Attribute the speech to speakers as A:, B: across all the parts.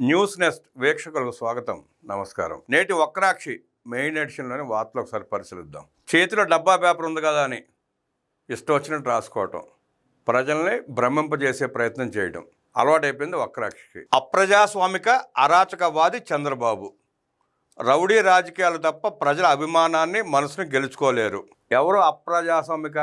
A: News NEFT వీక్షకులకు స్వాగతం నమస్కారం. నేటి వక్రాక్షి మెయిన్ ఎడిషన్లోని వార్తలు ఒకసారి పరిశీలిద్దాం. చేతిలో డబ్బా పేపర్ ఉంది కదా అని ఇష్టం వచ్చినట్టు రాసుకోవటం ప్రజల్ని భ్రమింపజేసే ప్రయత్నం చేయడం అలవాటైపోయింది వక్రాక్షికి. అప్రజాస్వామిక అరాచకవాది చంద్రబాబు. రౌడీ రాజకీయాలు తప్ప ప్రజల అభిమానాన్ని మనసును గెలుచుకోలేరు. ఎవరు అప్రజాస్వామిక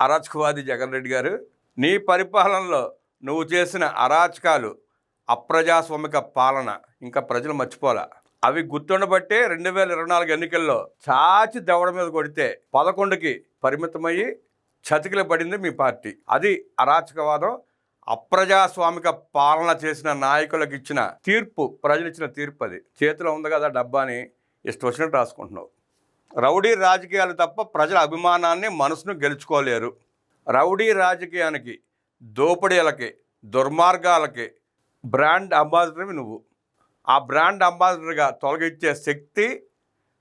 A: అరాచకవాది జగన్ రెడ్డి గారు? నీ పరిపాలనలో నువ్వు చేసిన అరాచకాలు అప్రజాస్వామిక పాలన ఇంకా ప్రజలు మర్చిపోలే అవి గుర్తుండబట్టే రెండు వేల ఇరవై నాలుగు ఎన్నికల్లో చాచి దెవడ మీద కొడితే పదకొండుకి పరిమితమయ్యి చతికిల పడింది మీ పార్టీ. అది అరాచకవాదం. అప్రజాస్వామిక పాలన చేసిన నాయకులకు ఇచ్చిన తీర్పు ప్రజలు ఇచ్చిన తీర్పు అది. చేతిలో ఉంది కదా డబ్బాని ఇష్టం వచ్చినట్టు రాసుకుంటున్నావు. రౌడీ రాజకీయాలు తప్ప ప్రజల అభిమానాన్ని మనసును గెలుచుకోలేరు. రౌడీ రాజకీయానికి దోపిడీలకి దుర్మార్గాలకి బ్రాండ్ అంబాసిడర్వి నువ్వు. ఆ బ్రాండ్ అంబాసిడర్గా తొలగించే శక్తి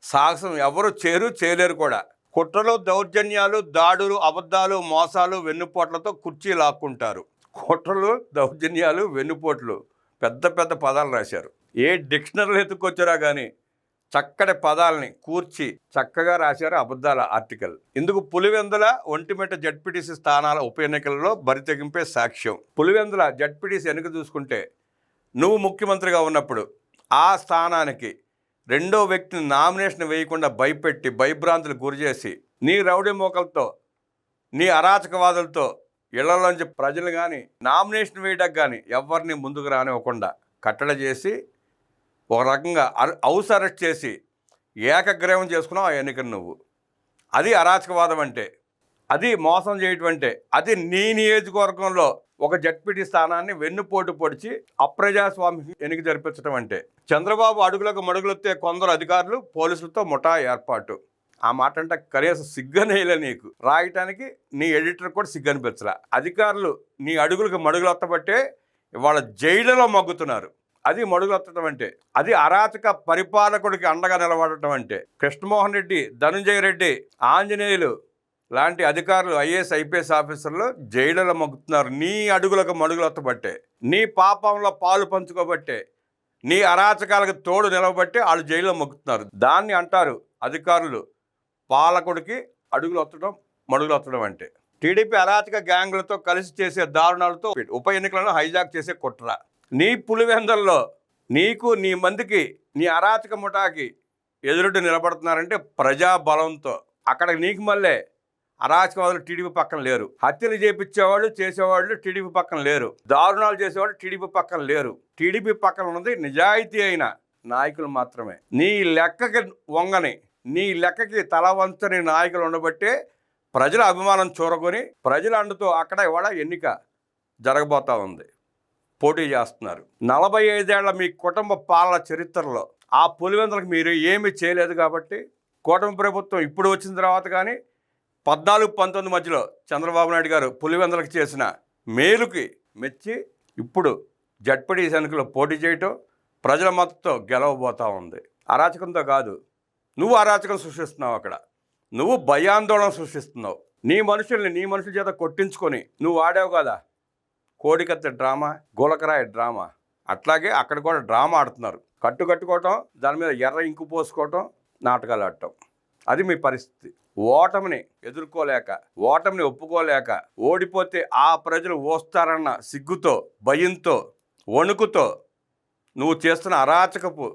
A: సాహసం ఎవరు చేరు చేయలేరు కూడా. కుట్రలు దౌర్జన్యాలు దాడులు అబద్ధాలు మోసాలు వెన్నుపోట్లతో కుర్చీ లాక్కుంటారు. కుట్రలు దౌర్జన్యాలు వెన్నుపోట్లు. పెద్ద పెద్ద పదాలు రాశారు. ఏ డిక్షనరీలు ఎత్తుకొచ్చారా కానీ చక్కటి పదాలని కూర్చి చక్కగా రాశారు అబద్ధాల ఆర్టికల్. ఇందుకు పులివెందుల ఒంటిమిట జడ్పీటీసీ స్థానాల ఉప ఎన్నికలలో బరితెగింపే సాక్ష్యం. పులివెందుల జడ్పీటీసీ ఎన్నిక చూసుకుంటే నువ్వు ముఖ్యమంత్రిగా ఉన్నప్పుడు ఆ స్థానానికి రెండో వ్యక్తిని నామినేషన్ వేయకుండా భయపెట్టి భయభ్రాంతులు గురి చేసి నీ రౌడీ మోకలతో నీ అరాచకవాదులతో ఇళ్ళలోంచి ప్రజలు కానీ నామినేషన్ వేయడానికి కానీ ఎవరిని ముందుకు రానివ్వకుండా కట్టడ చేసి ఒక రకంగా అర- హౌస్ అరెస్ట్ చేసి ఏకగ్రీవం చేసుకున్నావు ఆ ఎన్నికను నువ్వు. అది అరాచకవాదం అంటే అది మోసం చేయటం అంటే అది నీ నియోజకవర్గంలో ఒక జడ్పీటీ స్థానాన్ని వెన్నుపోటు పొడిచి అప్రజాస్వామ్య ఎన్నిక జరిపించడం అంటే చంద్రబాబు అడుగులకు మడుగులొత్తే కొందరు అధికారులు పోలీసులతో ముఠా ఏర్పాటు. ఆ మాట అంటే కనీసం సిగ్గనేయలే నీకు. రాయటానికి నీ ఎడిటర్ కూడా సిగ్గనిపించరా అధికారులు నీ అడుగులకు మడుగులొత్తబట్టే ఇవాళ జైలులో మగ్గుతున్నారు. అది మడుగులెత్తడం అంటే అది అరాచక పరిపాలకుడికి అండగా నిలబడటం అంటే కృష్ణమోహన్ రెడ్డి ధనుంజయ రెడ్డి ఆంజనేయులు లాంటి అధికారులు ఐఏఎస్ ఐపీఎస్ ఆఫీసర్లు జైలులో మొగ్గుతున్నారు. నీ అడుగులకు మడుగులెత్తబట్టే నీ పాపంలో పాలు పంచుకోబట్టే నీ అరాచకాలకు తోడు నిలవబట్టే వాళ్ళు జైల్లో మొక్కుతున్నారు దాన్ని అంటారు అధికారులు పాలకుడికి అడుగులు వత్తడం మడుగులు అంటే. టీడీపీ అరాచక గ్యాంగులతో కలిసి చేసే దారుణాలతో ఉప ఎన్నికలను హైజాక్ చేసే కుట్ర. నీ పులివెందల్లో నీకు నీ మందికి నీ అరాచక ముఠాకి ఎదురుడు నిలబడుతున్నారంటే ప్రజాబలంతో. అక్కడ నీకు మళ్ళీ అరాచకవాదులు టీడీపీ పక్కన లేరు. హత్యలు చేపించేవాళ్ళు చేసేవాళ్ళు టీడీపీ పక్కన లేరు. దారుణాలు చేసేవాళ్ళు టీడీపీ పక్కన లేరు. టీడీపీ పక్కన ఉన్నది నిజాయితీ అయిన నాయకులు మాత్రమే. నీ లెక్కకి వంగని నీ లెక్కకి తల వంచని నాయకులు ఉండబట్టే ప్రజల అభిమానం చూరగొని ప్రజల అండుతో అక్కడ ఇవాళ ఎన్నిక జరగబోతా ఉంది. పోటీ చేస్తున్నారు. నలభై ఐదేళ్ళ మీ కుటుంబ పాలన చరిత్రలో ఆ పులివెందులకు మీరు ఏమీ చేయలేదు కాబట్టి కూటమి ప్రభుత్వం ఇప్పుడు వచ్చిన తర్వాత కానీ పద్నాలుగు పంతొమ్మిది మధ్యలో చంద్రబాబు నాయుడు గారు పులివెందులకు చేసిన మేలుకి మెచ్చి ఇప్పుడు జడ్పడి ఎన్నికల్లో పోటీ చేయటం ప్రజల మద్దతుతో గెలవబోతా ఉంది. అరాచకంతో కాదు. నువ్వు అరాచకం సృష్టిస్తున్నావు అక్కడ. నువ్వు భయాందోళన సృష్టిస్తున్నావు. నీ మనుషుల్ని నీ మనుషుల చేత కొట్టించుకొని నువ్వు ఆడావు కదా. కోడికత్త డ్రామా గులకరాయ డ్రామా. అట్లాగే అక్కడ కూడా డ్రామా ఆడుతున్నారు. కట్టు కట్టుకోవటం దాని మీద ఎర్ర ఇంకు పోసుకోవటం నాటకాలు ఆడటం. అది మీ పరిస్థితి. ఓటమిని ఎదుర్కోలేక ఓటమిని ఒప్పుకోలేక ఓడిపోతే ఆ ప్రజలు ఓస్తారన్న సిగ్గుతో భయంతో వణుకుతో నువ్వు చేస్తున్న అరాచకపు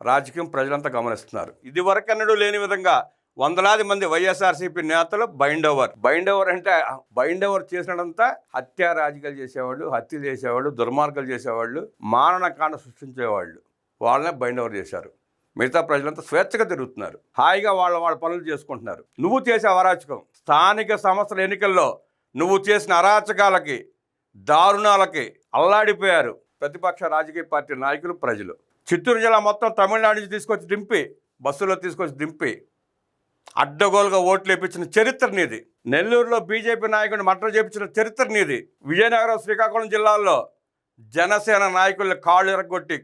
A: రాజకీయం ప్రజలంతా గమనిస్తున్నారు. ఇది వరకన్నడూ లేని విధంగా వందలాది మంది వైఎస్ఆర్సీపీ నేతలు బైండ్ ఓవర్. బైండ్ ఓవర్ అంటే బైండ్ ఓవర్ చేసినంతా హత్య రాజకీయాలు చేసేవాళ్ళు హత్యలు చేసేవాళ్ళు దుర్మార్గాలు చేసేవాళ్ళు మారణకాండ సృష్టించేవాళ్ళు. వాళ్ళనే బైండ్ ఓవర్ చేశారు. మిగతా ప్రజలంతా స్వేచ్ఛగా తిరుగుతున్నారు. హాయిగా వాళ్ళ వాళ్ళ పనులు చేసుకుంటున్నారు. నువ్వు చేసే అరాచకం స్థానిక సంస్థల ఎన్నికల్లో నువ్వు చేసిన అరాచకాలకి దారుణాలకి అల్లాడిపోయారు ప్రతిపక్ష రాజకీయ పార్టీ నాయకులు ప్రజలు. చిత్తూరు జిల్లా మొత్తం తమిళనాడు నుంచి తీసుకొచ్చి దింపి బస్సులో తీసుకొచ్చి దింపి అడ్డగోలుగా ఓట్లు వేయించిన చరిత్ర నీది. నెల్లూరులో బీజేపీ నాయకుడిని మటర్ చేపించిన చరిత్ర నీది. విజయనగరం శ్రీకాకుళం జిల్లాల్లో జనసేన నాయకుల్ని కాళ్ళు ఎరగొట్టి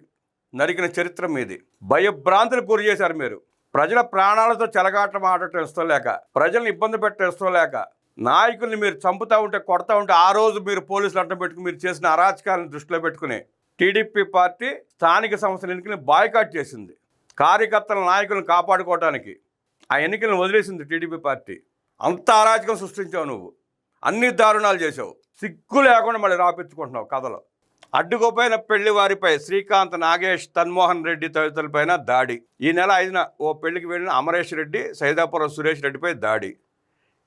A: నరికిన చరిత్ర మీది. భయభ్రాంతులు గురి చేశారు మీరు. ప్రజల ప్రాణాలతో చెలగాటం ఆడటం ఇష్టం లేక ప్రజల్ని ఇబ్బంది పెట్టడం ఇష్టం లేక నాయకుల్ని మీరు చంపుతా ఉంటే కొడతా ఉంటే ఆ రోజు మీరు పోలీసులు అడ్డం పెట్టుకుని మీరు చేసిన అరాచకాలను దృష్టిలో పెట్టుకుని టీడీపీ పార్టీ స్థానిక సంస్థల ఎన్నికలను బాయ్కాట్ చేసింది. కార్యకర్తల నాయకులను కాపాడుకోవడానికి ఆ ఎన్నికలను వదిలేసింది టీడీపీ పార్టీ. అంత అరాచకం సృష్టించావు నువ్వు. అన్ని దారుణాలు చేసావు సిగ్గు లేకుండా మళ్ళీ రాపించుకుంటున్నావు కథలో. అడ్డుకోపోయిన పెళ్ళి వారిపై శ్రీకాంత్ నాగేష్ తన్మోహన్ రెడ్డి తదితరులపైన దాడి. ఈ నెల ఐదున ఓ పెళ్ళికి వెళ్ళిన అమరేష్ రెడ్డి సైదాపురం సురేష్ రెడ్డిపై దాడి.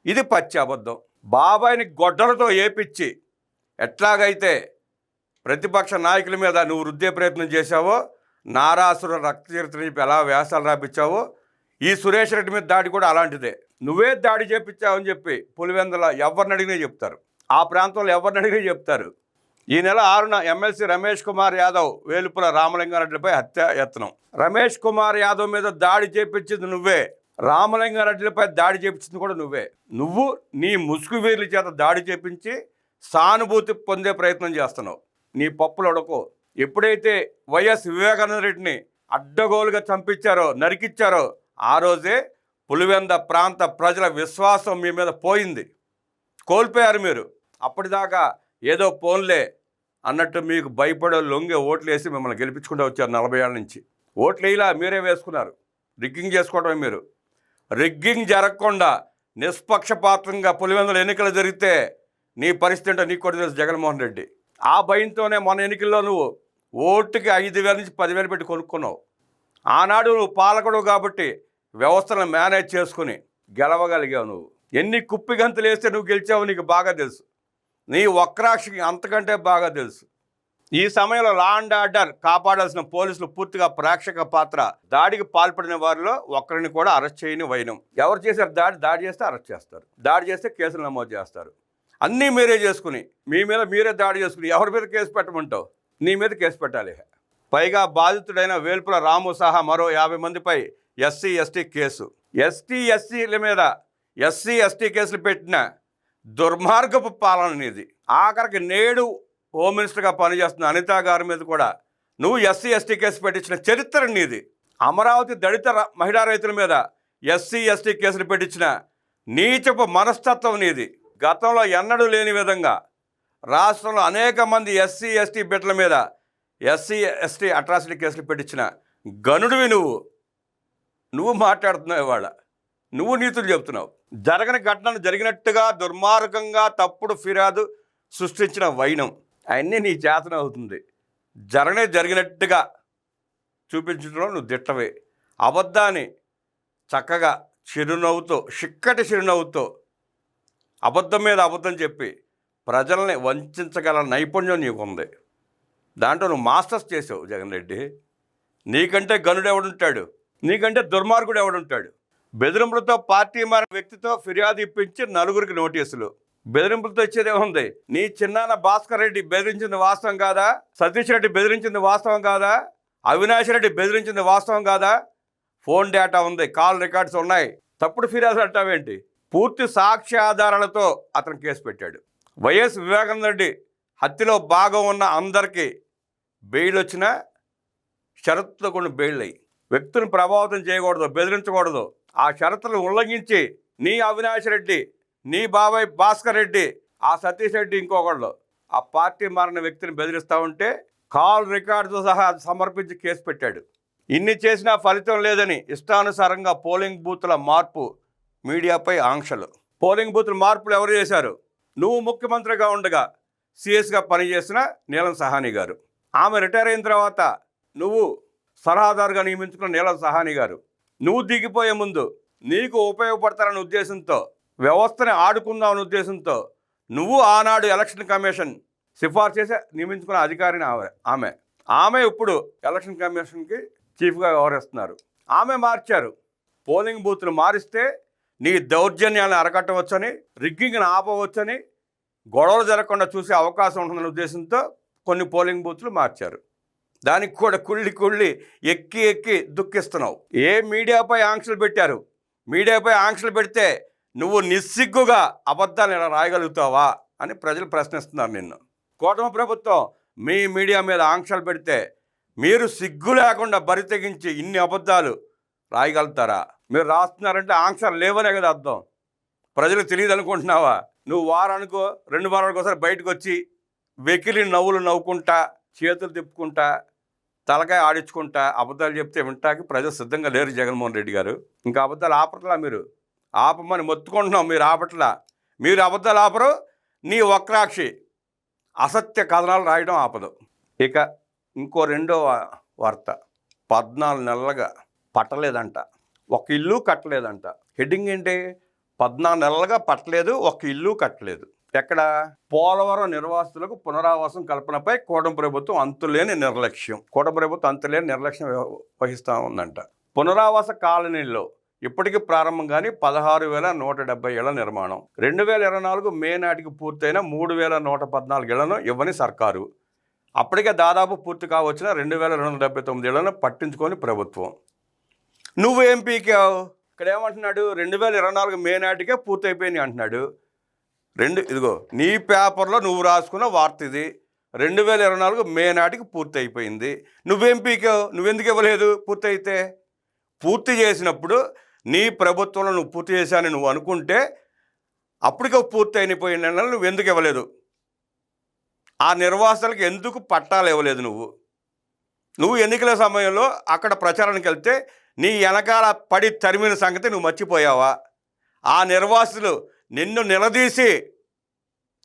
A: ఇది పచ్చి అబద్ధం. బాబాయిని గొడ్డలతో ఏపిచ్చి ఎట్లాగైతే ప్రతిపక్ష నాయకుల మీద నువ్వు వృద్ధే ప్రయత్నం చేశావో నారాసుర రక్త చరిత్ర చెప్పి ఎలా వ్యాసాలు రాపించావో ఈ సురేష్ రెడ్డి మీద దాడి కూడా అలాంటిదే. నువ్వే దాడి చేపించావని చెప్పి పులివెందుల ఎవరిని అడిగినా చెప్తారు. ఆ ప్రాంతంలో ఎవరిని అడిగినా చెప్తారు. ఈ నెల ఆరున ఎమ్మెల్సీ రమేష్ కుమార్ యాదవ్ వేలుపుల రామలింగారెడ్డిపై హత్య యత్నం. రమేష్ కుమార్ యాదవ్ మీద దాడి చేపించింది నువ్వే. రామలింగారెడ్డిపై దాడి చేపించింది కూడా నువ్వే. నువ్వు నీ ముసుగు వీర్ల చేత దాడి చేపించి సానుభూతి పొందే ప్రయత్నం చేస్తున్నావు. నీ పప్పులు ఉడకో. ఎప్పుడైతే వైఎస్ వివేకానంద రెడ్డిని అడ్డగోలుగా చంపించారో నరికిచ్చారో ఆ రోజే పులివెంద ప్రాంత ప్రజల విశ్వాసం మీ మీద పోయింది. కోల్పోయారు మీరు. అప్పటిదాకా ఏదో పోన్లే అన్నట్టు మీకు భయపడే లొంగే ఓట్లు వేసి మిమ్మల్ని గెలిపించుకుంటూ వచ్చారు నలభై ఏళ్ళ నుంచి. ఓట్లు ఇలా మీరే వేసుకున్నారు. రిగ్గింగ్ చేసుకోవడమే మీరు. రిగ్గింగ్ జరగకుండా నిష్పక్షపాతంగా పులివెందుల ఎన్నికలు జరిగితే నీ పరిస్థితి ఏంటో నీకు కూడా తెలుసు జగన్మోహన్ రెడ్డి. ఆ భయంతోనే మన ఎన్నికల్లో నువ్వు ఓటుకి ఐదు వేల నుంచి పదివేలు పెట్టి కొనుక్కున్నావు. ఆనాడు నువ్వు పాలకుడు కాబట్టి వ్యవస్థను మేనేజ్ చేసుకుని గెలవగలిగావు నువ్వు. ఎన్ని కుప్పి గంతులు వేస్తే నువ్వు గెలిచావు నీకు బాగా తెలుసు. నీ వక్రాక్షికి అంతకంటే బాగా తెలుసు. ఈ సమయంలో లా అండ్ ఆర్డర్ కాపాడాల్సిన పోలీసులు పూర్తిగా ప్రేక్షక పాత్ర. దాడికి పాల్పడిన వారిలో ఒక్కరిని కూడా అరెస్ట్ చేయని వైనం. ఎవరు చేశారు దాడి? దాడి చేస్తే అరెస్ట్ చేస్తారు. దాడి చేస్తే కేసులు నమోదు చేస్తారు. అన్నీ మీరే చేసుకుని మీ మీద మీరే దాడి చేసుకుని ఎవరి మీద కేసు పెట్టమంటావు? నీ మీద కేసు పెట్టాలి పైగా బాధితుడైన వేల్పుల రాము సహా మరో యాభై మందిపై ఎస్సీ ఎస్టీ కేసు. ఎస్టీ ఎస్సీల మీద ఎస్సీ ఎస్టీ కేసులు పెట్టిన దుర్మార్గపు పాలన నీది. ఆఖరికి నేడు హోమ్ మినిస్టర్గా పనిచేస్తున్న అనితా గారి మీద కూడా నువ్వు ఎస్సీ ఎస్టీ కేసు పెట్టించిన చరిత్ర నీది. అమరావతి దళిత ర- మహిళా రైతుల మీద ఎస్సీ ఎస్టీ కేసులు పెట్టించిన నీచపు మనస్తత్వం నీది. గతంలో ఎన్నడూ లేని విధంగా రాష్ట్రంలో అనేక మంది ఎస్సీ ఎస్టీ బిడ్డల మీద ఎస్సీ ఎస్టీ అట్రాసిటీ కేసులు పెట్టించిన గనుడివి నువ్వు. నువ్వు మాట్లాడుతున్నావు ఇవాళ. నువ్వు నీతులు చెప్తున్నావు జరగని ఘటనలు జరిగినట్టుగా దుర్మార్గంగా తప్పుడు ఫిర్యాదు సృష్టించిన వైనం. అవన్నీ నీ చేతన అవుతుంది. జరగనే జరిగినట్టుగా చూపించడంలో నువ్వు దిట్టవే. అబద్ధాన్ని చక్కగా చిరునవ్వుతో చిక్కటి చిరునవ్వుతో అబద్ధం మీద అబద్ధం చెప్పి ప్రజల్ని వంచగల నైపుణ్యం నీకుంది. దాంట్లో నువ్వు మాస్టర్స్ చేసావు జగన్ రెడ్డి. నీకంటే గనుడు ఎవడుంటాడు? నీకంటే దుర్మార్గుడు ఎవడుంటాడు? బెదిరింపులతో పార్టీ మారిన వ్యక్తితో ఫిర్యాదు ఇప్పించి నలుగురికి నోటీసులు. బెదిరింపులతో ఇచ్చేది ఏముంది? నీ చిన్నాన్న భాస్కర్ రెడ్డి బెదిరించింది వాస్తవం కాదా? సతీష్ రెడ్డి బెదిరించింది వాస్తవం కాదా? అవినాష్ రెడ్డి బెదిరించింది వాస్తవం కాదా? ఫోన్ డేటా ఉంది కాల్ రికార్డ్స్ ఉన్నాయి. తప్పుడు ఫిర్యాదు అంటావేంటి? పూర్తి సాక్ష్యాధారాలతో అతను కేసు పెట్టాడు. వైఎస్ వివేకానంద రెడ్డి హత్యలో భాగం ఉన్న అందరికీ బెయిల్ వచ్చినా షరతులతో కొన్ని బెయిల్ అయ్యి వ్యక్తులను ప్రభావితం చేయకూడదు బెదిరించకూడదు. ఆ షరతులను ఉల్లంఘించి నీ అవినాష్ రెడ్డి నీ బాబాయ్ భాస్కర్ రెడ్డి ఆ సతీష్ రెడ్డి ఇంకొకళ్ళు. ఆ పార్టీ మారిన వ్యక్తిని బెదిరిస్తూ ఉంటే కాల్ రికార్డుతో సహా సమర్పించి కేసు పెట్టాడు. ఇన్ని చేసినా ఫలితం లేదని ఇష్టానుసారంగా పోలింగ్ బూత్ల మార్పు మీడియాపై ఆంక్షలు. పోలింగ్ బూత్ల మార్పులు ఎవరు చేశారు? నువ్వు ముఖ్యమంత్రిగా ఉండగా సిఎస్గా పనిచేసిన నీలం సహాని గారు. ఆమె రిటైర్ అయిన తర్వాత నువ్వు సలహాదారుగా నియమించుకున్న నీలం సహాని గారు. నువ్వు దిగిపోయే ముందు నీకు ఉపయోగపడతారనే ఉద్దేశంతో వ్యవస్థని ఆడుకుందామనే ఉద్దేశంతో నువ్వు ఆనాడు ఎలక్షన్ కమిషన్ సిఫార్సు చేసి నియమించుకున్న అధికారిని ఆమె ఆమె. ఆమె ఇప్పుడు ఎలక్షన్ కమిషన్కి చీఫ్గా వ్యవహరిస్తున్నారు. ఆమె మార్చారు. పోలింగ్ బూత్లు మారిస్తే నీ దౌర్జన్యాలను అరకట్టవచ్చని రిగ్గింగ్ని ఆపవచ్చని గొడవలు జరగకుండా చూసే అవకాశం ఉంటుందనే ఉద్దేశంతో కొన్ని పోలింగ్ బూత్లు మార్చారు. దానికి కూడా కుళ్ళి కుళ్ళి ఎక్కి ఎక్కి దుఃఖిస్తున్నావు. ఏ మీడియాపై ఆంక్షలు పెట్టారు? మీడియాపై ఆంక్షలు పెడితే నువ్వు నిస్సిగ్గుగా అబద్ధాలు ఇలా రాయగలుగుతావా అని ప్రజలు ప్రశ్నిస్తున్నారు నిన్ను. కూటమి ప్రభుత్వం మీ మీడియా మీద ఆంక్షలు పెడితే మీరు సిగ్గు లేకుండా బరి తెగించి ఇన్ని అబద్ధాలు రాయగలుగుతారా? మీరు రాస్తున్నారంటే ఆంక్షలు లేవనే కదా అర్థం. ప్రజలకు తెలియదు అనుకుంటున్నావా నువ్వు వారానికో రెండు వారాలకు ఒకసారి బయటకు వచ్చి వెకిలి నవ్వులు నవ్వుకుంటా చేతులు తిప్పుకుంటా తలకాయ ఆడించుకుంటా అబద్ధాలు చెప్తే వింటాకి ప్రజలు సిద్ధంగా లేరు జగన్మోహన్ రెడ్డి గారు. ఇంకా అబద్ధాలు ఆపట్లా మీరు? ఆపమని మొత్తుకుంటున్నాం మీరు ఆపట్లా. మీరు అబద్ధాలు ఆపరు నీ వక్రాక్షి అసత్య కథనాలు రాయడం ఆపదు. ఇక ఇంకో రెండో వార్త. పద్నాలుగు నెలలుగా పట్టలేదంట. ఒక ఇల్లు కట్టలేదంట. హెడ్డింగ్ ఏంటి? పద్నాలుగు నెలలుగా పట్టలేదు ఒక ఇల్లు కట్టలేదు. ఎక్కడ? పోలవరం నిర్వాసితులకు పునరావాసం కల్పనపై కూటమి ప్రభుత్వం అంతులేని నిర్లక్ష్యం. కూటమి ప్రభుత్వం అంతులేని నిర్లక్ష్యం వహిస్తూ ఉందంట. పునరావాస కాలనీల్లో ఇప్పటికి ప్రారంభం కానీ పదహారు వేల నూట డెబ్బై ఏళ్ళ నిర్మాణం. రెండు వేల ఇరవై నాలుగు మే నాటికి పూర్తయిన మూడు వేల నూట పద్నాలుగు ఇళ్ళను ఇవ్వని సర్కారు. అప్పటికే దాదాపు పూర్తి కావచ్చిన రెండు వేల రెండు వందల డెబ్బై తొమ్మిది ఇళ్ళను పట్టించుకొని ప్రభుత్వం. నువ్వు పీకావు? ఇక్కడ ఏమంటున్నాడు రెండు వేల ఇరవై నాలుగు మే నాటికే పూర్తయిపోయినాయి అంటున్నాడు. రెండు ఇదిగో నీ పేపర్లో నువ్వు రాసుకున్న వార్త ఇది. రెండు వేల ఇరవై నాలుగు మే నాటికి పూర్తి అయిపోయింది నువ్వేం పీకావు? నువ్వెందుకు ఇవ్వలేదు పూర్తి అయితే పూర్తి చేసినప్పుడు నీ ప్రభుత్వంలో నువ్వు పూర్తి చేశానని నువ్వు అనుకుంటే అప్పటికే పూర్తి అయిపోయిన నువ్వు ఎందుకు ఇవ్వలేదు? ఆ నిర్వాసాలకు ఎందుకు పట్టాలు ఇవ్వలేదు నువ్వు? నువ్వు ఎన్నికల సమయంలో అక్కడ ప్రచారానికి వెళ్తే నీ వెనకాల పడి తరిమిన సంగతి నువ్వు మర్చిపోయావా? ఆ నిర్వాసులు నిన్ను నిలదీసి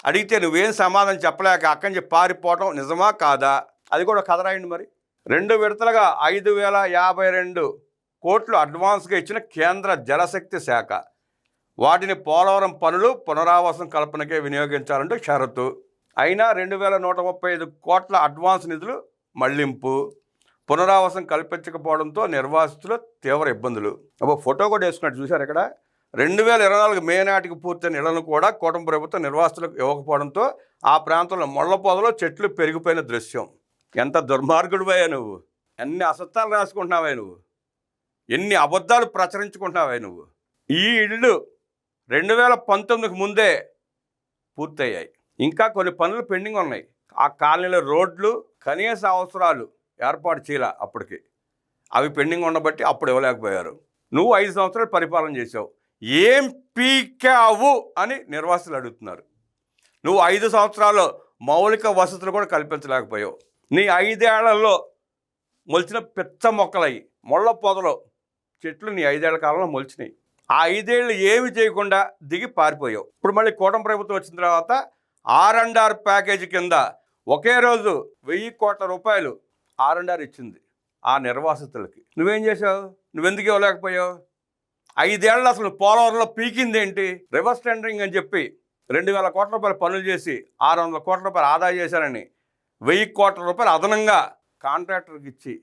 A: అడిగితే నువ్వేం సమాధానం చెప్పలేక అక్కడి నుంచి పారిపోవటం నిజమా కాదా? అది కూడా కథ రాయండి మరి. రెండు విడతలుగా ఐదు వేల యాభై రెండు కోట్లు అడ్వాన్స్గా ఇచ్చిన కేంద్ర జలశక్తి శాఖ. వాటిని పోలవరం పనులు పునరావాసం కల్పనకే వినియోగించాలంటే షరతు. అయినా రెండు వేల నూట ముప్పై ఐదు కోట్ల అడ్వాన్స్ నిధులు మళ్ళింపు. పునరావాసం కల్పించకపోవడంతో నిర్వాసితులు తీవ్ర ఇబ్బందులు. అబ్బో ఫోటో కూడా వేసుకున్నట్టు చూశారు ఇక్కడ? రెండు వేల ఇరవై నాలుగు మే నాటికి పూర్తయిన ఇళ్ళను కూడా కూటమి ప్రభుత్వం నిర్వాసితులకు ఇవ్వకపోవడంతో ఆ ప్రాంతంలో ముళ్ళ పొదలో చెట్లు పెరిగిపోయిన దృశ్యం. ఎంత దుర్మార్గుడివయ్యా నువ్వు. ఎన్ని అసత్యాలు రాసుకుంటున్నావే నువ్వు. ఎన్ని అబద్ధాలు ప్రచురించుకుంటున్నావే నువ్వు. ఈ ఇళ్ళు రెండు వేల పంతొమ్మిదికి ముందే పూర్తయ్యాయి. ఇంకా కొన్ని పనులు పెండింగ్ ఉన్నాయి. ఆ కాలనీలో రోడ్లు కనీస అవసరాలు ఏర్పాటు చేయలే అప్పటికి. అవి పెండింగ్ ఉండబట్టి అప్పుడు ఇవ్వలేకపోయారు. నువ్వు ఐదు సంవత్సరాలు పరిపాలన చేసావు ఏం పీకావు అని నిర్వాసులు అడుగుతున్నారు. నువ్వు ఐదు సంవత్సరాలు మౌలిక వసతులు కూడా కల్పించలేకపోయావు. నీ ఐదేళ్ళలో మొలిచిన పెద్ద మొక్కలయ్యి ముళ్ళ పొదలు చెట్లు నీ ఐదేళ్ళ కాలంలో మొలిచినాయి. ఆ ఐదేళ్ళు ఏమి చేయకుండా దిగి పారిపోయావు. ఇప్పుడు మళ్ళీ కూటమి ప్రభుత్వం వచ్చిన తర్వాత ఆర్ అండ్ ఆర్ ప్యాకేజీ కింద ఒకే రోజు వెయ్యి కోట్ల రూపాయలు ఆర్ అండ్ ఆర్ ఇచ్చింది ఆ నిర్వాసితులకి. నువ్వేం చేసావు నువ్వెందుకు ఇవ్వలేకపోయావు? ఐదేళ్ళు అసలు పోలవరంలో పీకింది ఏంటి రివర్స్ టెండరింగ్ అని చెప్పి రెండు వేల కోట్ల రూపాయలు పనులు చేసి ఆరు వందల కోట్ల రూపాయలు ఆదా చేశారని వెయ్యి కోట్ల రూపాయలు అదనంగా కాంట్రాక్టర్కి ఇచ్చి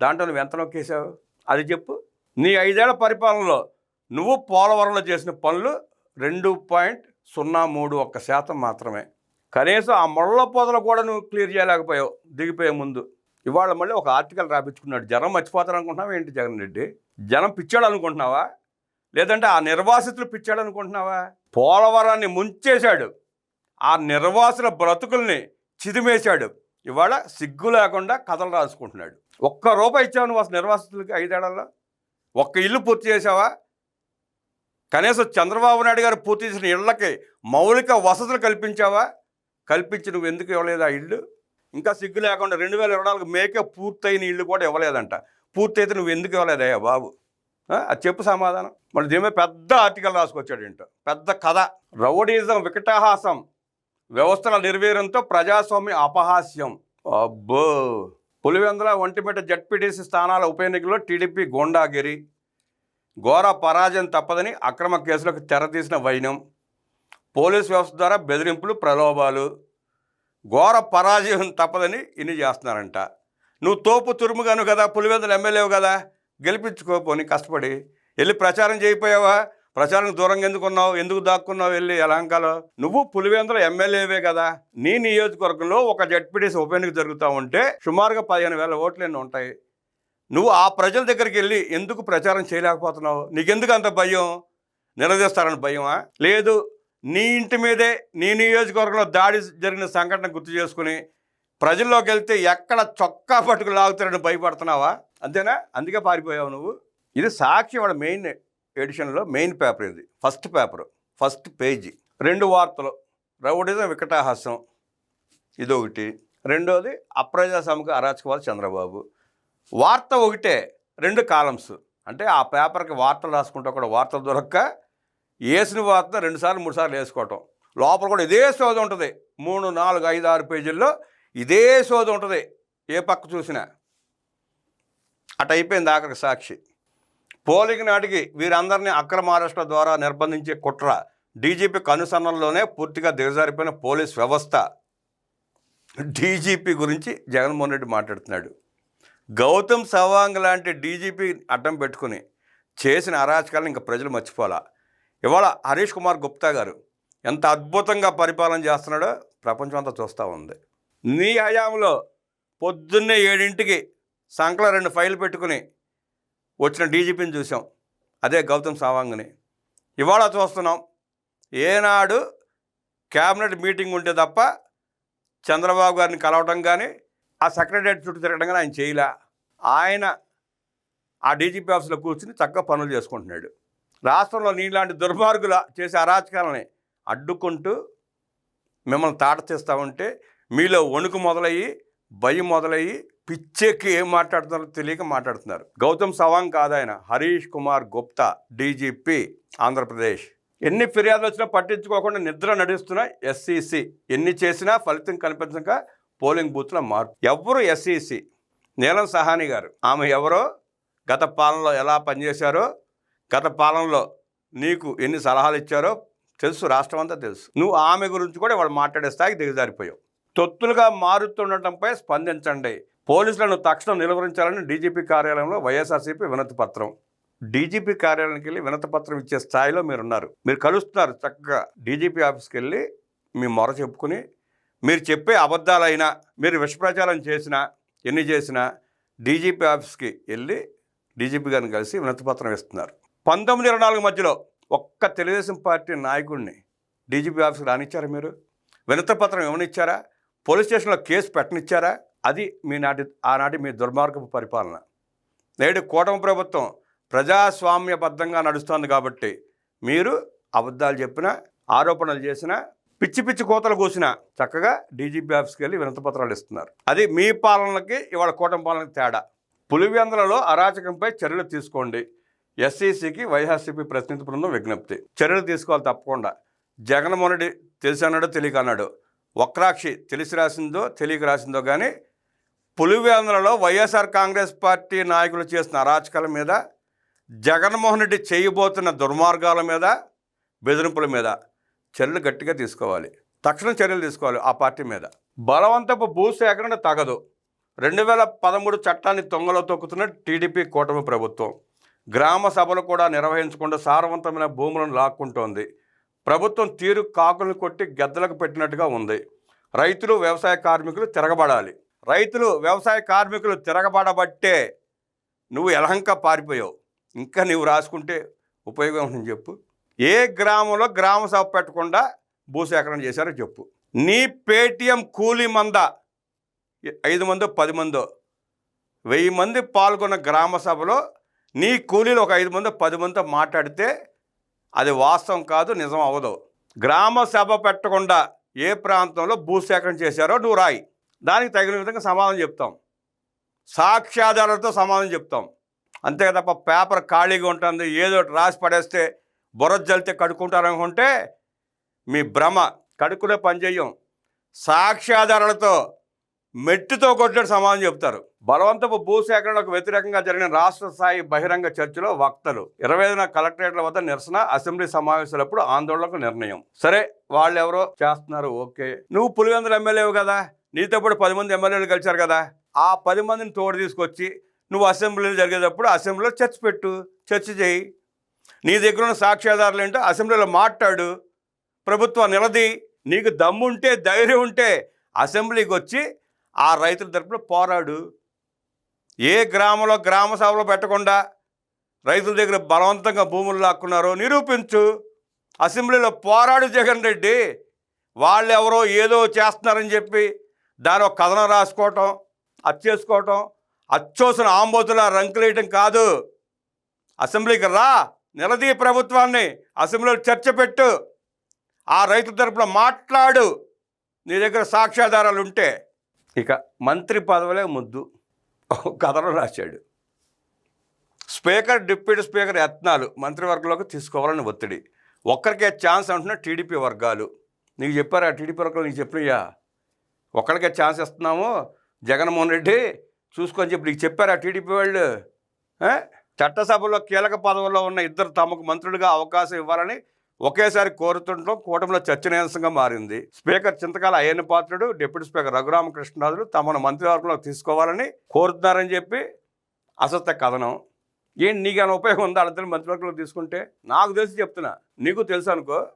A: దాంట్లో నువ్వు ఎంత నొక్కేశావు? అది చెప్పు. నీ ఐదేళ్ళ పరిపాలనలో నువ్వు పోలవరంలో చేసిన పనులు రెండు పాయింట్ సున్నా మూడు ఒక్క శాతం మాత్రమే. కనీసం ఆ మొళ్ళ పొదలు కూడా నువ్వు క్లియర్ చేయలేకపోయావు. దిగిపోయే ముందు. ఇవాళ మళ్ళీ ఒక ఆర్టికల్ రాపించుకున్నాడు. జనం మర్చిపోతారు అనుకుంటున్నావా ఏంటి జగన్ రెడ్డి? జనం పిచ్చాడు అనుకుంటున్నావా? లేదంటే ఆ నిర్వాసితులు పిచ్చాడు అనుకుంటున్నావా? పోలవరాన్ని ముంచేశాడు. ఆ నిర్వాసుల బ్రతుకుల్ని చిదిమేశాడు. ఇవాళ సిగ్గు లేకుండా కథలు రాసుకుంటున్నాడు. ఒక్క రూపాయి ఇచ్చావు నువ్వు అసలు నిర్వాసితులకి ఐదేళ్ళలో? ఒక్క ఇల్లు పూర్తి చేసావా కనీసం చంద్రబాబు నాయుడు గారు పూర్తి చేసిన ఇళ్ళకి మౌలిక వసతులు కల్పించావా? కల్పించి నువ్వు ఎందుకు ఇవ్వలేదు ఆ ఇల్లు? ఇంకా సిగ్గు లేకుండా రెండు వేల ఇరవై నాలుగు మేకే పూర్తయిన ఇల్లు కూడా ఇవ్వలేదంట. పూర్తయితే నువ్వు ఎందుకు ఇవ్వలేదయ్యా బాబు? అది చెప్పు సమాధానం. మళ్ళీ దీని మీద పెద్ద ఆర్టికల్ రాసుకొచ్చాడు ఏంటో పెద్ద కథ. రౌడీజం వికటాహాసం వ్యవస్థల నిర్వీర్యంతో ప్రజాస్వామ్య అపహాస్యం. అబ్బో! పులివెందుల ఒంటిమిట జడ్పీటీసీ స్థానాల ఉప ఎన్నికల్లో టీడీపీ గోండాగిరి. ఘోర పరాజయం తప్పదని అక్రమ కేసులకు తెరతీసిన వైనం. పోలీస్ వ్యవస్థ ద్వారా బెదిరింపులు ప్రలోభాలు. ఘోర పరాజయం తప్పదని ఇన్ని చేస్తున్నారంట. నువ్వు తోపు తురుముగాను కదా పులివెందుల ఎమ్మెల్యేవు కదా గెలిపించుకోపోని కష్టపడి. వెళ్ళి ప్రచారం చేయకపోయావా ప్రచారం దూరంగా ఎందుకు ఉన్నావు? ఎందుకు దాక్కున్నావు వెళ్ళి ఎలాంకాలో నువ్వు పులివెందుల ఎమ్మెల్యేవే కదా. నీ నియోజకవర్గంలో ఒక జడ్పీటీసీ ఉప ఎన్నిక జరుగుతూ ఉంటే సుమారుగా పదిహేను వేల ఓట్లు ఎన్ని ఉంటాయి. నువ్వు ఆ ప్రజల దగ్గరికి వెళ్ళి ఎందుకు ప్రచారం చేయలేకపోతున్నావు? నీకెందుకు అంత భయం? నిలదీస్తారని భయమా? లేదు నీ ఇంటి మీదే నీ నియోజకవర్గంలో దాడి జరిగిన సంఘటన గుర్తు చేసుకుని ప్రజల్లోకి వెళ్తే ఎక్కడ చొక్కా పట్టుకు లాగుతారని భయపడుతున్నావా? అంతేనా? అందుకే పారిపోయావు నువ్వు. ఇది సాక్షి వాడు మెయిన్ ఎడిషన్లో మెయిన్ పేపర్ ఇది. First paper first page. రెండు వార్తలు. రౌడిజం వికటాహాసం. ఇదొకటి. రెండోది అప్రజాస్వామిక అరాచకవాది చంద్రబాబు. వార్త ఒకటే రెండు కాలమ్స్. అంటే ఆ పేపర్కి వార్తలు రాసుకుంటే కూడా వార్తలు దొరక్క వేసిన వార్త రెండుసార్లు మూడు సార్లు వేసుకోవటం. లోపల కూడా ఇదే సోద ఉంటుంది. మూడు నాలుగు ఐదు ఆరు పేజీల్లో ఇదే సోద ఉంటుంది. ఏ పక్క చూసినా. అటు అయిపోయింది ఆఖరికి సాక్షి. పోలింగ్ నాటికి వీరందరినీ అక్రమ అరెస్టుల ద్వారా నిర్బంధించే కుట్ర డీజీపీ కనుసన్నల్లోనే పూర్తిగా దిగజారిపోయిన పోలీస్ వ్యవస్థ. డీజీపీ గురించి జగన్మోహన్ రెడ్డి మాట్లాడుతున్నాడు. గౌతమ్ సవాంగ్ లాంటి డీజీపీ అడ్డం పెట్టుకుని చేసిన అరాచకాలను ఇంకా ప్రజలు మర్చిపోలా ఇవాళ హరీష్ కుమార్ గుప్తా గారు ఎంత అద్భుతంగా పరిపాలన చేస్తున్నాడో ప్రపంచం అంతా చూస్తూ ఉంది. నీ హయాంలో పొద్దున్నే ఏడింటికి సంకల రెండు ఫైల్ పెట్టుకుని వచ్చిన డీజీపీని చూసాం. అదే గౌతమ్ సావాంగ్ని ఇవాళ చూస్తున్నాం ఏనాడు క్యాబినెట్ మీటింగ్ ఉంటే తప్ప చంద్రబాబు గారిని కలవటం కానీ ఆ సెక్రటరియట్ చుట్టూ తిరగడం కానీ ఆయన చేయలే. ఆయన ఆ డీజీపీ ఆఫీస్లో కూర్చుని చక్కగా పనులు చేసుకుంటున్నాడు. రాష్ట్రంలో నీలాంటి దుర్మార్గుల చేసే అరాచకాలని అడ్డుకుంటూ మిమ్మల్ని తాట తీస్తూ ఉంటే మీలో వణుకు మొదలయ్యి భయం మొదలయ్యి పిచ్చెక్కి ఏం మాట్లాడుతున్నారో తెలియక మాట్లాడుతున్నారు. గౌతమ్ సవాంగ్ కాదాయన హరీష్ కుమార్ గుప్తా డీజీపీ ఆంధ్రప్రదేశ్. ఎన్ని ఫిర్యాదులు వచ్చినా పట్టించుకోకుండా నిద్ర నడుస్తున్న ఎస్సీసీ ఎన్ని చేసినా ఫలితం కనిపించక పోలింగ్ బూత్లో మార్పు ఎవరు ఎస్సీసీ నీలం సహాని గారు. ఆమె ఎవరో? గత పాలనలో ఎలా పనిచేశారో? గత పాలనలో నీకు ఎన్ని సలహాలు ఇచ్చారో తెలుసు రాష్ట్రం అంతా తెలుసు. నువ్వు ఆమె గురించి కూడా వాళ్ళు మాట్లాడే స్థాయికి దిగజారిపోయావు. తొత్తులుగా మారుతుండటంపై స్పందించండి. పోలీసులను తక్షణం నిలువరించాలని డీజీపీ కార్యాలయంలో వైఎస్ఆర్సీపీ వినతి పత్రం డీజీపీ కార్యాలయానికి వెళ్ళి వినతి పత్రం ఇచ్చే స్థాయిలో మీరున్నారు. మీరు కలుస్తున్నారు చక్కగా. డీజీపీ ఆఫీస్కి వెళ్ళి మీ మొర చెప్పుకుని మీరు చెప్పే అబద్ధాలైనా మీరు విషప్రచారం చేసినా ఎన్ని చేసినా డీజీపీ ఆఫీస్కి వెళ్ళి డీజీపీ గారిని కలిసి వినతి పత్రం ఇస్తున్నారు. పంతొమ్మిది ఇరవై నాలుగు మధ్యలో ఒక్క తెలుగుదేశం పార్టీ నాయకుడిని డీజీపీ ఆఫీస్కి రానిచ్చారా మీరు? వినతి పత్రం పోలీస్ స్టేషన్లో కేసు పెట్టనిచ్చారా? అది మీ నాటి ఆనాటి మీ దుర్మార్గపు పరిపాలన. నేడు కూటమి ప్రభుత్వం ప్రజాస్వామ్యబద్ధంగా నడుస్తోంది కాబట్టి మీరు అబద్ధాలు చెప్పినా ఆరోపణలు చేసినా పిచ్చి పిచ్చి కోతలు కూసినా చక్కగా డీజీపీ ఆఫీస్కి వెళ్ళి వినతిపత్రాలు ఇస్తున్నారు. అది మీ పాలనకి ఇవాళ కూటమి పాలనకి తేడా. పులివెందులలో అరాచకంపై చర్యలు తీసుకోండి. ఎస్సీసీకి వైఎస్ఆర్సీపీ ప్రతినిధి బృందం విజ్ఞప్తి. చర్యలు తీసుకోవాలి తప్పకుండా. జగన్మోహన్ రెడ్డి తెలిసి అన్నాడో తెలియక అన్నాడు. వక్రాక్షి తెలిసి రాసిందో తెలియక రాసిందో కానీ పులివెందులలో వైఎస్ఆర్ కాంగ్రెస్ పార్టీ నాయకులు చేసిన అరాచకాల మీద జగన్మోహన్ రెడ్డి చేయబోతున్న దుర్మార్గాల మీద బెదిరింపుల మీద చర్యలు గట్టిగా తీసుకోవాలి. తక్షణం చర్యలు తీసుకోవాలి ఆ పార్టీ మీద. బలవంతపు భూసేకరణ తగదు. రెండు వేల పదమూడు చట్టాన్ని తొంగలో తొక్కుతున్న టీడీపీ కూటమి ప్రభుత్వం. గ్రామ సభలు కూడా నిర్వహించకుండా సారవంతమైన భూములను లాక్కుంటోంది. ప్రభుత్వం తీరు కాకులను కొట్టి గద్దలకు పెట్టినట్టుగా ఉంది. రైతులు వ్యవసాయ కార్మికులు తిరగబడాలి. రైతులు వ్యవసాయ కార్మికులు తిరగబడబట్టే నువ్వు ఎలహంక పారిపోయావు. ఇంకా నువ్వు రాసుకుంటే ఉపయోగం చెప్పు. ఏ గ్రామంలో గ్రామ సభ పెట్టకుండా భూసేకరణ చేశారో చెప్పు. నీ పేటీఎం కూలీ మంద ఐదు మందో పది మందో వెయ్యి మంది పాల్గొన్న గ్రామ సభలో నీ కూలీలు ఒక ఐదు మంది పది మందితో మాట్లాడితే అది వాస్తవం కాదు నిజం అవ్వదు. గ్రామ సభ పెట్టకుండా ఏ ప్రాంతంలో భూసేకరణ చేశారో నువ్వు రాయి. దానికి తగిన విధంగా సమాధానం చెప్తాం. సాక్ష్యాధారాలతో సమాధానం చెప్తాం. అంతే తప్ప పేపర్ ఖాళీగా ఉంటుంది ఏదో ఒకటి రాసి పడేస్తే బురద జల్తే కడుక్కుంటారనుకుంటే మీ భ్రమ. కడుక్కునే పని చేయం సాక్ష్యాధారాలతో మెట్టుతో కొట్టినట్టు సమాధానం చెప్తారు. బలవంతపు భూసేకరణకు వ్యతిరేకంగా జరిగిన రాష్ట్ర స్థాయి బహిరంగ చర్చలో వక్తలు. ఇరవై ఐదున కలెక్టరేట్ల వద్ద నిరసన అసెంబ్లీ సమావేశాలప్పుడు ఆందోళనకు నిర్ణయం. సరే వాళ్ళు ఎవరో చేస్తున్నారు ఓకే. నువ్వు పులివెందుల ఎమ్మెల్యేవు కదా? నీతో పాటు పది మంది ఎమ్మెల్యేలు కలిశారు కదా? ఆ పది మందిని తోడు తీసుకొచ్చి నువ్వు అసెంబ్లీలో జరిగేటప్పుడు అసెంబ్లీలో చర్చ పెట్టు చర్చ చేయి. నీ దగ్గర ఉన్న సాక్ష్యాధారులు ఏంటో అసెంబ్లీలో మాట్లాడు. ప్రభుత్వం నిలది. నీకు దమ్ముంటే ధైర్యం ఉంటే అసెంబ్లీకి వచ్చి ఆ రైతుల తరపున పోరాడు. ఏ గ్రామంలో గ్రామ సభలో పెట్టకుండా రైతుల దగ్గర బలవంతంగా భూములు లాక్కున్నారో నిరూపించు. అసెంబ్లీలో పోరాడు జగన్ రెడ్డి. వాళ్ళు ఎవరో ఏదో చేస్తున్నారని చెప్పి దాని ఒక కథనం రాసుకోవటం అది చేసుకోవటం అచ్చోసిన ఆంబోతులా రంకులేయటం కాదు. అసెంబ్లీకి రా నిలదీ ప్రభుత్వాన్ని అసెంబ్లీలో చర్చ పెట్టు. ఆ రైతు తరపున మాట్లాడు. నీ దగ్గర సాక్ష్యాధారాలు ఉంటే. ఇక మంత్రి పదవులే ముద్దు. కథలో రాశాడు. స్పీకర్ డిప్యూటీ స్పీకర్ యత్నాలు మంత్రివర్గంలోకి తీసుకోవాలని ఒత్తిడి. ఒక్కరికే ఛాన్స్ అంటున్నా టీడీపీ వర్గాలు. నీకు చెప్పారా? టీడీపీ వర్గాలు నీకు చెప్పినయ్యా ఒక్కరికే ఛాన్స్ ఇస్తున్నాము. జగన్మోహన్ రెడ్డి చూసుకొని చెప్పి నీకు చెప్పారా టీడీపీ వాళ్ళు? చట్టసభలో కీలక పదవుల్లో ఉన్న ఇద్దరు తమకు మంత్రులుగా అవకాశం ఇవ్వాలని ఒకేసారి కోరుతుండటం కూటమిలో చర్చనీయాంశంగా మారింది. Speaker Chintakayala Ayyanna Patrudu deputy speaker రఘురామకృష్ణరాజులు తమను మంత్రివర్గంలో తీసుకోవాలని కోరుతున్నారని చెప్పి అసత్య కథనం. ఏంటి ఏమైనా ఉపయోగం ఉందా వాళ్ళిద్దరు మంత్రివర్గంలో తీసుకుంటే? నాకు తెలిసి చెప్తున్నా. నీకు తెలుసు అనుకో.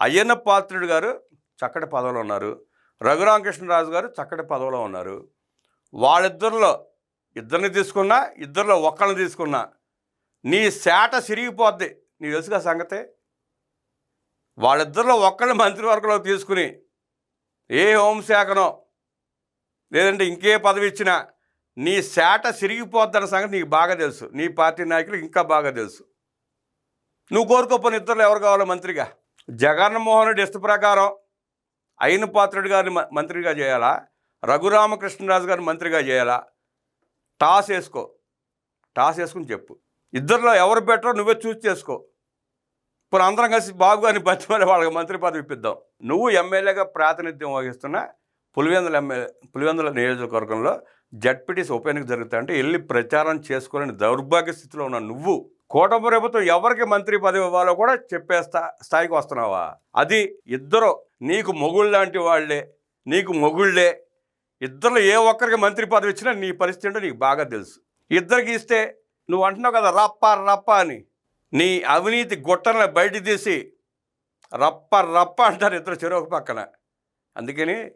A: అయ్యన్న పాత్రుడు గారు చక్కటి పదవిలో ఉన్నారు. రఘురామకృష్ణరాజు గారు చక్కటి పదవిలో ఉన్నారు. వాళ్ళిద్దరిలో ఇద్దరిని తీసుకున్నా ఇద్దరిలో ఒక్కరిని తీసుకున్నా. నీ శాట సిరిగిపోద్ది. నీకు తెలుసుగా సంగతే? వాళ్ళిద్దరిలో ఒక్కరిని మంత్రివర్గంలో తీసుకుని ఏ హోంశాఖనో లేదంటే ఇంకే పదవి ఇచ్చినా నీ శాట సిరిగిపోద్దన్న సంగతి నీకు బాగా తెలుసు. నీ పార్టీ నాయకులు ఇంకా బాగా తెలుసు. నువ్వు కోరుకోపోయిన ఇద్దరు ఎవరు కావాలో మంత్రిగా? జగన్మోహన్ రెడ్డి ఇష్ట ప్రకారం అయిన పాత్రుడు గారిని మ- మంత్రిగా చేయాలా? రఘురామకృష్ణరాజు గారిని మంత్రిగా చేయాలా? టాస్ వేసుకో. టాస్ వేసుకుని చెప్పు. ఇద్దరిలో ఎవరు బెటరో నువ్వే చూస్ చేసుకో. ఇప్పుడు అందరం కలిసి బాబు గారిని బతిమాలి వాళ్ళకి మంత్రి పదవి ఇప్పిద్దాం. నువ్వు ఎమ్మెల్యేగా ప్రాతినిధ్యం వహిస్తున్న పులివెందుల ఎమ్మెల్యే పులివెందుల నియోజకవర్గంలో జడ్పీటీస్ ఉప ఎన్నిక జరుగుతాయంటే వెళ్ళి ప్రచారం చేసుకోలేని దౌర్భాగ్య స్థితిలో ఉన్న నువ్వు కూటమి ప్రభుత్వం ఎవరికి మంత్రి పదవి ఇవ్వాలో కూడా చెప్పే స్థా స్థాయికి వస్తున్నావా? అది ఇద్దరు నీకు మొగుళ్ళు లాంటి వాళ్ళే నీకు మొగుళ్ళే. ఇద్దరు ఏ ఒక్కరికి మంత్రి పదవి ఇచ్చినా నీ పరిస్థితి ఏంటో నీకు బాగా తెలుసు. ఇద్దరికి ఇస్తే నువ్వు అంటున్నావు కదా రప్ప రప్ప అని. నీ అవినీతి గుట్టలను బయట తీసి రప్ప రప్ప అంటారు ఇద్దరు చెరువు పక్కన. అందుకని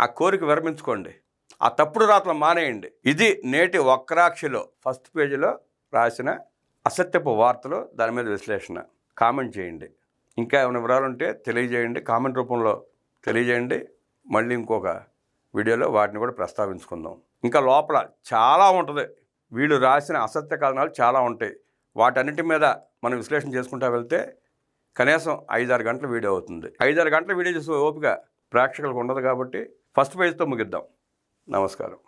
A: ఆ కోరిక విరమించుకోండి. ఆ తప్పుడు రాతలు మానేయండి. ఇది నేటి వక్రాక్షిలో ఫస్ట్ పేజీలో రాసిన అసత్యపు వార్తలు దాని మీద విశ్లేషణ. కామెంట్ చేయండి. ఇంకా ఏమైనా వివరాలు ఉంటే తెలియజేయండి. కామెంట్ రూపంలో తెలియజేయండి. మళ్ళీ ఇంకొక వీడియోలో వాటిని కూడా ప్రస్తావించుకుందాం. ఇంకా లోపల చాలా ఉంటుంది. వీళ్ళు రాసిన అసత్య కథనాలు చాలా ఉంటాయి. వాటన్నిటి మీద మనం విశ్లేషణ చేసుకుంటా వెళ్తే కనీసం ఐదారు గంటల వీడియో అవుతుంది. ఐదారు గంటల వీడియో చూసే ఓపిక ప్రేక్షకులకు ఉండదు కాబట్టి ఫస్ట్ పేజ్తో ముగిద్దాం. నమస్కారం.